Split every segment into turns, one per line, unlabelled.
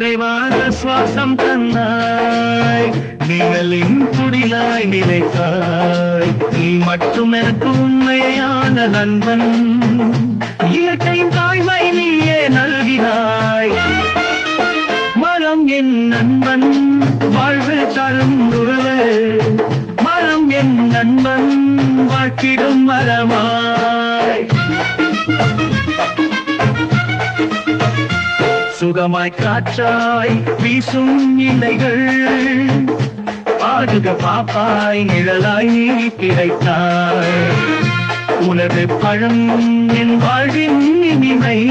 நெஞ்சில் நிறைவான சுவாசம் தந்தாய். நிழலின் குடிலாய் நிலைத்தாய். நீ மட்டும் எனக்கு உண்மையான நண்பன். இயற்கையின் தாய்மை நீயே நல்கினாய். மரம் என் நண்பன். வாழ்வு தரும் உறவு மரம் என் நண்பன். வாக்கிடும் மரமாய் சுகமாய் காற்றாய் வீசும் இலைகள். பாடுக பாப்பாய் நிழலாய் நீ கிடைத்தாய். உனது பழம் என் வாழ்வின் இனிமை.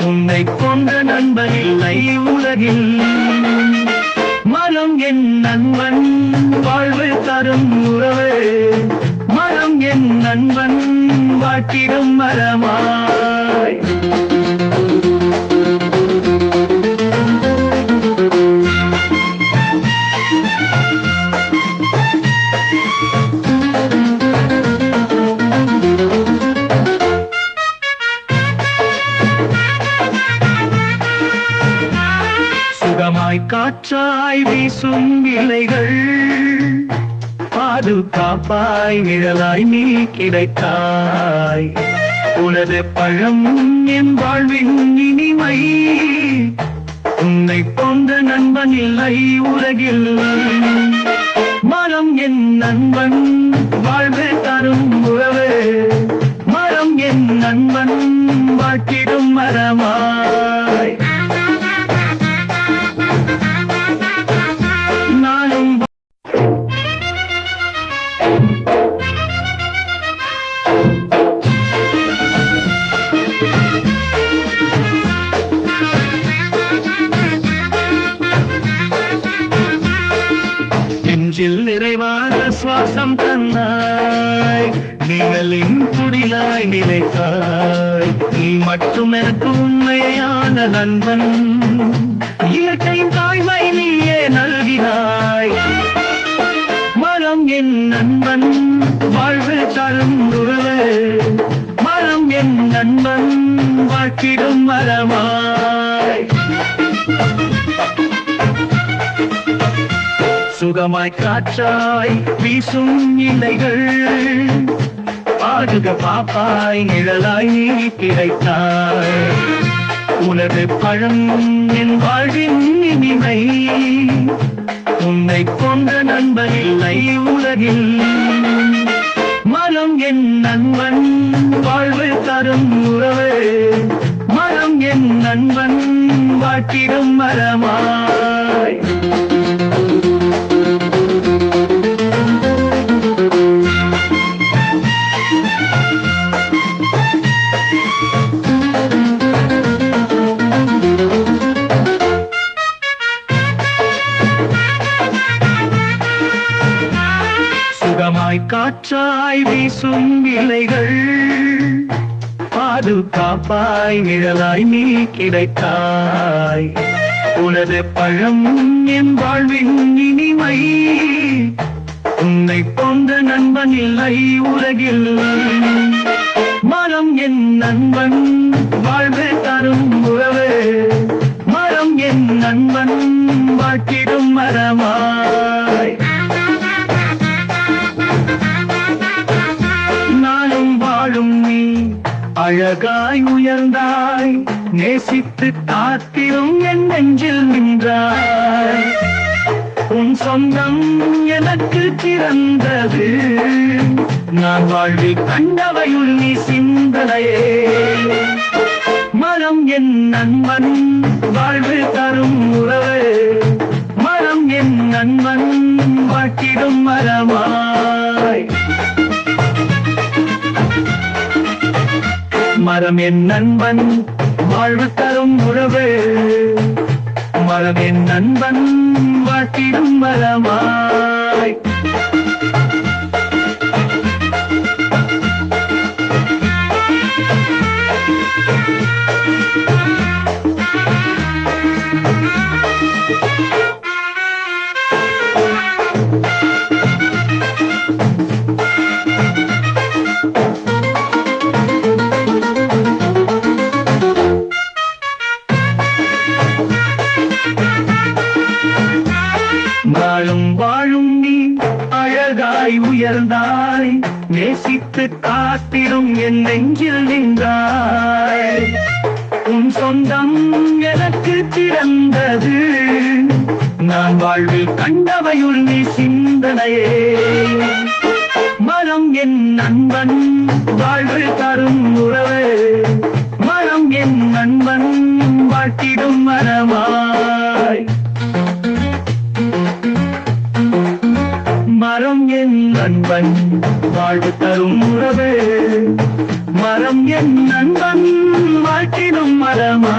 உன்னை கொண்ட நண்பன் இல்லை உலகில். மனம் என் நண்பன் வாழ்வு தரும் உறவு. மனம் என் நண்பன் வாட்டிடும் மரமா. சுகமாய் காற்றாய் வீசும் இலைகள் பாதுகாப்பாய் நிழலாய் நீ கிடைத்தாய். உனது பழம் என் வாழ்வின் இனிமை. உன்னை போன்ற நண்பன் இல்லை உலகில். மனம் என் நண்பன் வாழ்வே சுவாசம் தந்தாய் நிழலின் குடிலாய் நிலைத்தாய். நீ மட்டும் எனக்கு உண்மையான நண்பன். இயற்கையின் தாய்மை நீயே நல்கினாய். மரம் என் நண்பன். வாழ்வு தரும் உறவு மரம் என் நண்பன். வாக்கிடும் மரமா சுகமாய் காற்றாய் வீசும் இலைகள். பாடுக பாப்பாய் நிழலாய் நீ கிடைத்தாய். உனது பழம் என் வாழ்வின் இனிமை. உன்னை கொண்ட நண்பன் இல்லை உலகில். மரம் என் நண்பன் வாழ்வு தரும் உறவு. மரம் என் நண்பன் வாட்டிடும் மரமாய். சுகமாய் காற்றாய் வீசும் இலைகள். பாதுகாப்பாய் நிழலாய் நீ கிடைத்தாய். உனது பழம் என் வாழ்வின் அழகாய் உயர்ந்தாய் நேசித்து காத்திரும் என் நெஞ்சில் நின்றாய். உன் சொந்தம் எனக்கு பிறந்தது நான் வாழ்வில் கண்டவையுள் நீ சிந்தனையே மரம் என் நண்பன் வாழ்வு தரும் உறவு. மரம் என் நண்பன் வாட்டிடும் மரமாய். மரம் என் நண்பன் வாழ்வு தரும் உறவு மரம் என் நண்பன் வாட்டிடும் மரமாய் Thank you. அழகாய் உயர்ந்தாய் நேசித்து காத்திடும் என் நெஞ்சில் நின்றாய். உன் சொந்தம் எனக்கு திறந்தது நான் வாழ்வில் கண்டவையுள் நீ சிந்தனையே. மனம் என் நண்பன் வாழ்வு தரும் உறவு. தரும் மரம் என் நண்பன் வாழ்த்திடும் மரமா?